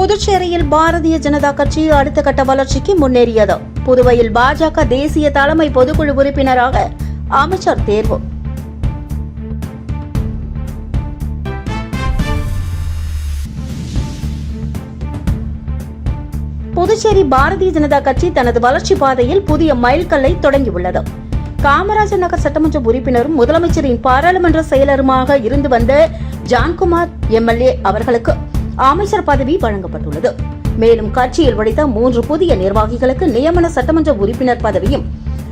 புதுச்சேரியில் பாரதிய ஜனதா கட்சி அடுத்த கட்ட வளர்ச்சிக்கு முன்னேறியது. புதுவையில் பாஜக தேசிய தலைமை பொதுக்குழு உறுப்பினராக அமைச்சர் தேர்வு. புதுச்சேரி பாரதிய ஜனதா கட்சி தனது வளர்ச்சி பாதையில் புதிய மைல்கல்லை தொடங்கியுள்ளது. காமராஜர் நகர் சட்டமன்ற உறுப்பினரும் முதலமைச்சரின் பாராளுமன்ற செயலருமாக இருந்து வந்த ஜான்குமார் எம்எல்ஏ அவர்களுக்கு அமைச்சர் பதவி வழங்கப்பட்டுள்ளது. மேலும் கட்சியில் உழைத்த மூன்று புதிய நிர்வாகிகளுக்கு நியமன சட்டமன்ற உறுப்பினர் பதவியும்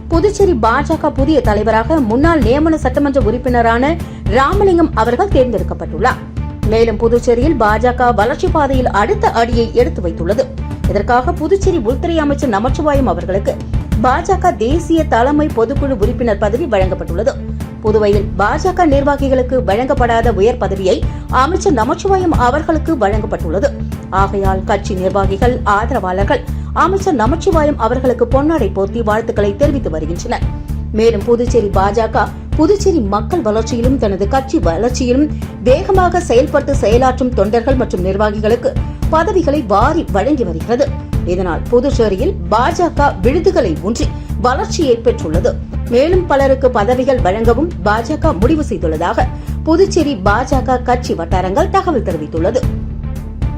புதுச்சேரி பாஜக புதிய தலைவராக முன்னாள் நியமன சட்டமன்ற உறுப்பினரான ராமலிங்கம் அவர்கள் தேர்ந்தெடுக்கப்பட்டுள்ளார். மேலும் புதுச்சேரியில் பாஜக வளர்ச்சி பாதையில் அடுத்த அடியை எடுத்து வைத்துள்ளது. இதற்காக புதுச்சேரி உள்துறை அமைச்சர் நமச்சிவாயம் அவர்களுக்கு பாஜக தேசிய தலைமை பொதுக்குழு உறுப்பினர் பதவி வழங்கப்பட்டுள்ளது. புதுவையில் பாஜக நிர்வாகிகளுக்கு வழங்கப்படாத உயர் பதவியை அமைச்சர் நமச்சிவாயம் அவர்களுக்கு வழங்கப்பட்டுள்ளது. ஆகையால் கட்சி நிர்வாகிகள் ஆதரவாளர்கள் அமைச்சர் நமச்சிவாயம் அவர்களுக்கு பொன்னாடை போர்த்தி வாழ்த்துக்களை தெரிவித்து வருகின்றனர். மேலும் புதுச்சேரி பாஜக புதுச்சேரி மக்கள் வளர்ச்சியிலும் தனது கட்சி வளர்ச்சியிலும் வேகமாக செயல்பட்டு செயலாற்றும் தொண்டர்கள் மற்றும் நிர்வாகிகளுக்கு பதவிகளை வாரி வழங்கி வருகிறது. இதனால் புதுச்சேரியில் பாஜக விழுதுகளை ஊன்றி வளர்ச்சியை பெற்றுள்ளது. மேலும் பலருக்கு பதவிகள் வழங்கவும் பாஜக முடிவு செய்துள்ளதாக புதுச்சேரி பாஜக கட்சி வட்டாரங்கள் தகவல் தெரிவித்துள்ளது.